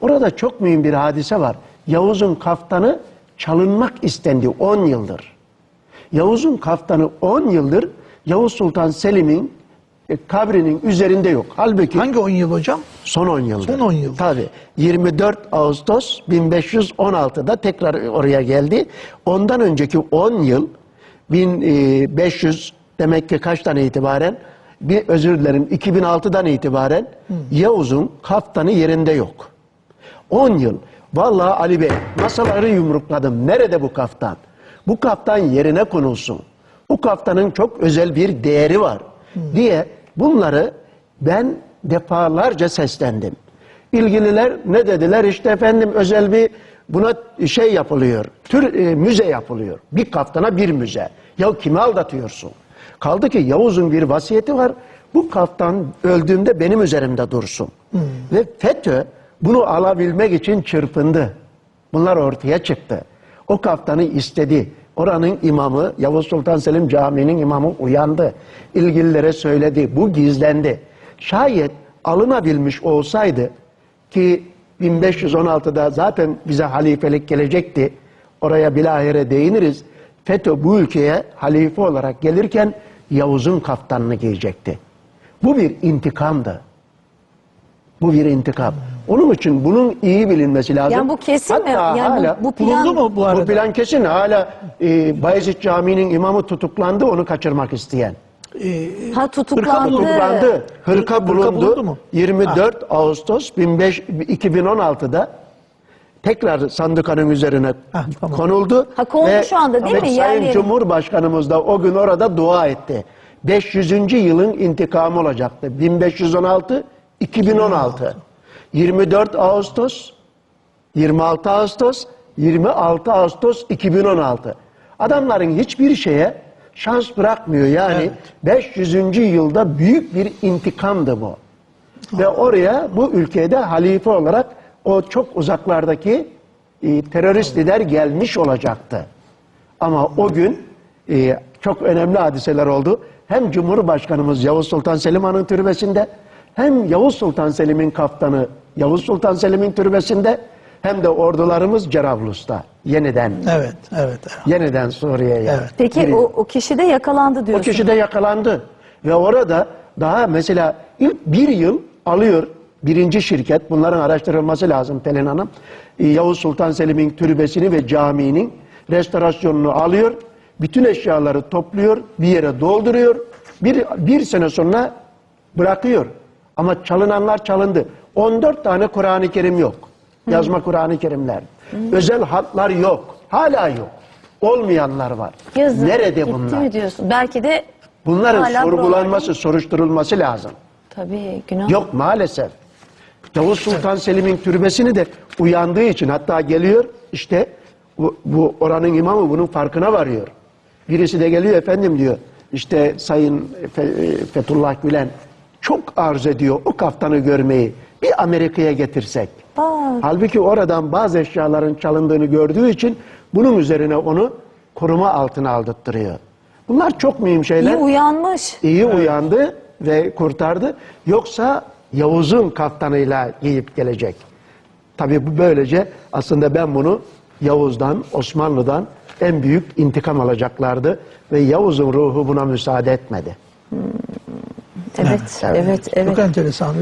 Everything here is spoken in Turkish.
Orada çok mühim bir hadise var. Yavuz'un kaftanı çalınmak istendi 10 yıldır. Yavuz'un kaftanı 10 yıldır Yavuz Sultan Selim'in e, kabrinin üzerinde yok. Halbuki Hangi 10 yıl hocam? son 10 yıldır. Son 10 yıl. Tabii. 24 Ağustos 1516'da tekrar oraya geldi. Ondan önceki 10 yıl 1500 demek ki kaçtan itibaren bir özür dilerim 2006'dan itibaren Yavuz'un kaftanı yerinde yok. 10 yıl. Vallahi Ali Bey masaları yumrukladım. Nerede bu kaftan? Bu kaftan yerine konulsun. Bu kaftanın çok özel bir değeri var diye bunları ben defalarca seslendim. İlgililer ne dediler? İşte efendim özel bir buna şey yapılıyor. Tür e, müze yapılıyor. Bir kaftana bir müze. Ya kimi aldatıyorsun? Kaldı ki Yavuz'un bir vasiyeti var. Bu kaftan öldüğümde benim üzerimde dursun. Ve FETÖ bunu alabilmek için çırpındı. Bunlar ortaya çıktı. O kaftanı istedi. Oranın imamı Yavuz Sultan Selim Camii'nin imamı uyandı. İlgililere söyledi. Bu gizlendi. Şayet alınabilmiş olsaydı ki 1516'da zaten bize halifelik gelecekti. Oraya bilahare değiniriz. FETÖ bu ülkeye halife olarak gelirken Yavuz'un kaftanını giyecekti. Bu bir intikamdı. Bu bir intikam. Onun için bunun iyi bilinmesi lazım. Yani bu kesin mi? Hatta Yani bu- hala, bu plan- Bulundu mu bu arada? bu plan kesin. Hala e, Bayezid Camii'nin imamı tutuklandı onu kaçırmak isteyen. Ha tutuklandı. Tutuklandı. Hırka bulundu. bulundu mu? 24 Ağustos 15 2016'da tekrar sandukanın üzerine Ha, tamam. konuldu. Ha, kondu şu anda değil ve mi? Sayın Yerlerin- Cumhurbaşkanımız da o gün orada dua etti. 500. yılın intikamı olacaktı. 1516 2016. 24 Ağustos 26 Ağustos 26 Ağustos 2016. Adamların hiçbir şeye şans bırakmıyor. Yani 500. yılda büyük bir intikamdı bu. Ve oraya bu ülkede halife olarak o çok uzaklardaki e, terörist lider gelmiş olacaktı. Ama o gün e, çok önemli hadiseler oldu. Hem Cumhurbaşkanımız Yavuz Sultan Selim Han'ın türbesinde hem Yavuz Sultan Selim'in kaftanı Yavuz Sultan Selim'in türbesinde hem de ordularımız Cerablus'ta yeniden Evet, evet. evet. yeniden Suriye'ye. Evet. Peki o, o kişi de yakalandı O diyorsun. kişi de yakalandı. Ve orada daha mesela ilk bir yıl alıyor birinci şirket, bunların araştırılması lazım Pelin Hanım. Ee, Yavuz Sultan Selim'in türbesini ve caminin restorasyonunu alıyor. Bütün eşyaları topluyor, bir yere dolduruyor. Bir, bir sene sonra bırakıyor. Ama çalınanlar çalındı. 14 tane Kur'an-ı Kerim yok. Yazma Kur'an-ı Kerimler. Özel hatlar yok. Hala yok. Olmayanlar var. Yazık. Nerede Gitti bunlar? mi diyorsun? Belki de Bunların hala sorgulanması, soruşturulması lazım. tabii günah. Yok maalesef. Yavuz Sultan Selim'in türbesini de uyandığı için hatta geliyor işte bu, bu oranın imamı bunun farkına varıyor. Birisi de geliyor efendim diyor işte Sayın Fe- Fethullah Gülen çok arzu ediyor o kaftanı görmeyi bir Amerika'ya getirsek. Bak. Halbuki oradan bazı eşyaların çalındığını gördüğü için bunun üzerine onu koruma altına aldırttırıyor. Bunlar çok mühim şeyler İyi uyanmış. iyi uyandı ve kurtardı. Yoksa Yavuz'un kaftanıyla giyip gelecek. Tabii bu böylece aslında ben bunu Yavuz'dan, Osmanlı'dan en büyük intikam alacaklardı. Ve Yavuz'un ruhu buna müsaade etmedi. Evet, evet, evet. Çok enteresan.